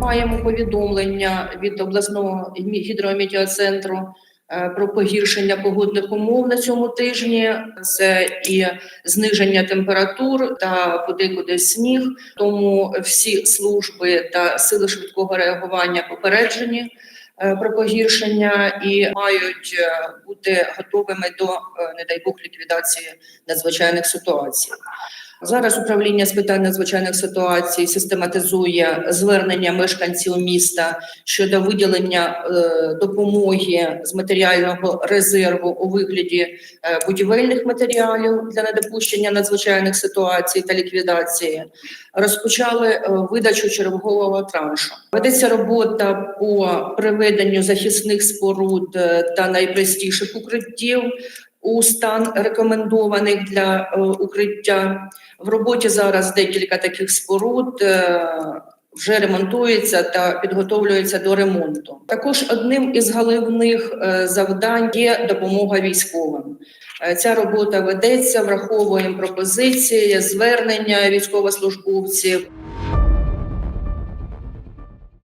Маємо повідомлення від обласного гідрометеоцентру е, про погіршення погодних умов на цьому тижні. Це і зниження температур та подекуди сніг. Тому всі служби та сили швидкого реагування попереджені е, про погіршення і мають е, бути готовими до, не дай Бог, ліквідації надзвичайних ситуацій. Зараз управління з питань надзвичайних ситуацій систематизує звернення мешканців міста щодо виділення е, допомоги з матеріального резерву у вигляді е, будівельних матеріалів для недопущення надзвичайних ситуацій та ліквідації. Розпочали е, видачу чергового траншу. Ведеться робота по приведенню захисних споруд та найпростіших укриттів у стан рекомендованих для е, укриття. В роботі зараз декілька таких споруд. е, Вже ремонтується та підготовлюється до ремонту. Також одним із головних е, завдань є допомога військовим. Ця робота ведеться, враховуємо пропозиції, звернення військовослужбовців.